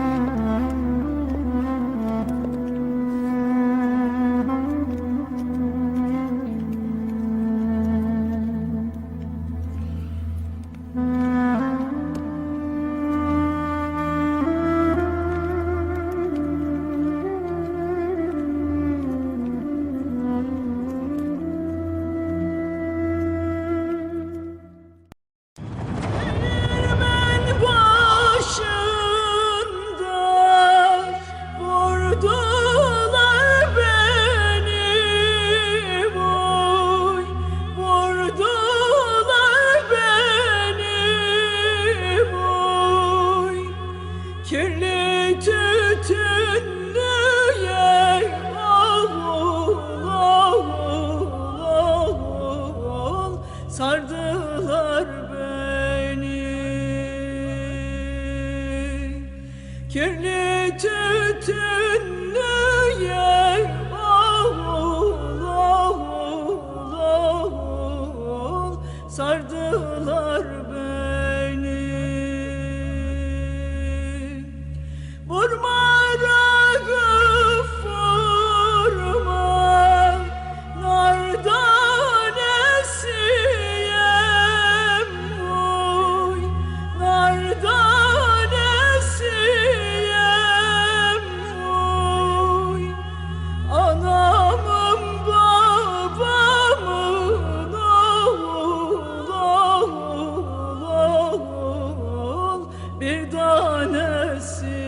mm-hmm. sardılar beni Kirli tütün Merdanesi